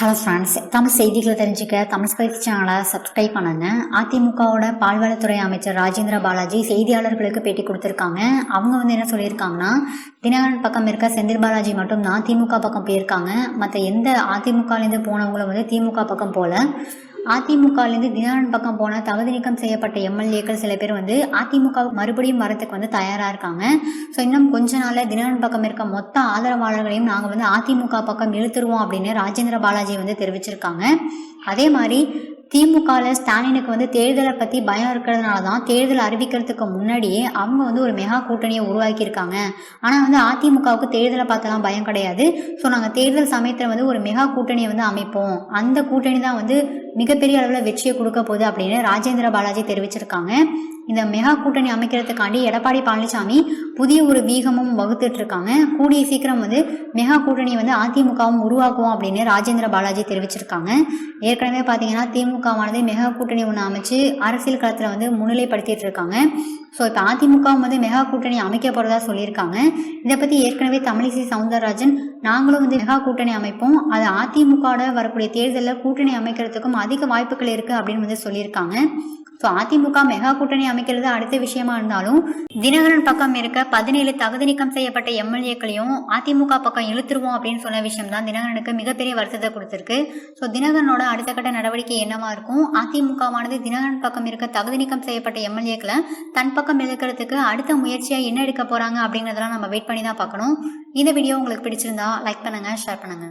Hello friends Tamil செய்திகளை தெரிஞ்சுக்க Tamil spice சேனலை சப்ஸ்கிரைப் பண்ணுங்க. அதிமுகவோட பால்வளத்துறை அமைச்சர் ராஜேந்திர பாலாஜி செய்தியாளர்களுக்கு பேட்டி கொடுத்துருக்காங்க. அவங்க வந்து என்ன சொல்லியிருக்காங்கன்னா தினகரன் பக்கம் இருக்க செந்தில் பாலாஜி மட்டும்தான் திமுக பக்கம் போயிருக்காங்க. மற்ற எந்த அதிமுகலேருந்து போனவங்களும் வந்து திமுக பக்கம் போல. அதிமுகலேருந்து தினகரன் பக்கம் போனால் தகுதி நீக்கம் செய்யப்பட்ட எம்எல்ஏக்கள் சில பேர் வந்து அதிமுக மறுபடியும் வரத்துக்கு வந்து தயாராக இருக்காங்க. ஸோ இன்னும் கொஞ்ச நாளில் தினகரன் பக்கம் இருக்க மொத்த ஆதரவாளர்களையும் நாங்கள் வந்து அதிமுக பக்கம் இழுத்துருவோம் அப்படின்னு ராஜேந்திர பாலாஜி வந்து தெரிவிச்சிருக்காங்க. அதே மாதிரி திமுகவில் ஸ்டாலினுக்கு வந்து தேர்தலை பற்றி பயம் இருக்கிறதுனால தான் தேர்தல் அறிவிக்கிறதுக்கு முன்னாடியே அவங்க வந்து ஒரு மெகா கூட்டணியை உருவாக்கியிருக்காங்க. ஆனால் வந்து அதிமுகவுக்கு தேர்தலை பார்த்தலாம் பயம் கிடையாது. ஸோ நாங்கள் தேர்தல் சமயத்தில் வந்து ஒரு மெகா கூட்டணியை வந்து அமைப்போம். அந்த கூட்டணி தான் வந்து மிகப்பெரிய அளவில் வெற்றியை கொடுக்க போகுது அப்படின்னு ராஜேந்திர பாலாஜி தெரிவிச்சிருக்காங்க. இந்த மெகா கூட்டணி அமைக்கிறதுக்காண்டி எடப்பாடி பழனிசாமி புதிய ஒரு வீகமும் வகுத்துட்டு இருக்காங்க கூடிய சீக்கிரம் வந்து மெகா கூட்டணி வந்து அதிமுகவும் உருவாக்குவோம் அப்படின்னு ராஜேந்திர பாலாஜி தெரிவிச்சிருக்காங்க. ஏற்கனவே பார்த்தீங்கன்னா திமுகவானது மெகா கூட்டணி ஒன்று அமைச்சு அரசியல் களத்தில் வந்து முன்னிலைப்படுத்திட்டு இருக்காங்க ஸோ இப்போ அதிமுகவும் வந்து மெகா கூட்டணி அமைக்க போகிறதா சொல்லியிருக்காங்க. இதை பற்றி ஏற்கனவே தமிழிசை சவுந்தரராஜன் நாங்களும் வந்து மெகா கூட்டணி அமைப்போம். அது அதிமுகவோட வரக்கூடிய தேர்தலில் கூட்டணி அமைக்கிறதுக்கும் அதிக வாய்ப்புகள் இருக்குது அப்படின்னு வந்து சொல்லியிருக்காங்க. ஸோ அதிமுக மெகா கூட்டணி அமைக்கிறது அடுத்த விஷயமா இருந்தாலும் தினகரன் பக்கம் இருக்க பதினேழு தகுதி நீக்கம் செய்யப்பட்ட எம்எல்ஏக்களையும் அதிமுக பக்கம் இழுத்துருவோம் அப்படின்னு சொன்ன விஷயம் தான் தினகரனுக்கு மிகப்பெரிய வருத்தத்தை கொடுத்துருக்கு. ஸோ தினகரனோட அடுத்த கட்ட நடவடிக்கை என்னவா இருக்கும்? அதிமுகவானது தினகரன் பக்கம் இருக்க தகுதி நீக்கம் செய்யப்பட்ட எம்எல்ஏக்களை தன் பக்கம் இழுக்கிறதுக்கு அடுத்த முயற்சியாக என்ன எடுக்க போறாங்க அப்படிங்கிறதெல்லாம் நம்ம வெயிட் பண்ணி தான் பார்க்கணும். இந்த வீடியோ உங்களுக்கு பிடிச்சிருந்தா லைக் பண்ணுங்க ஷேர் பண்ணுங்க.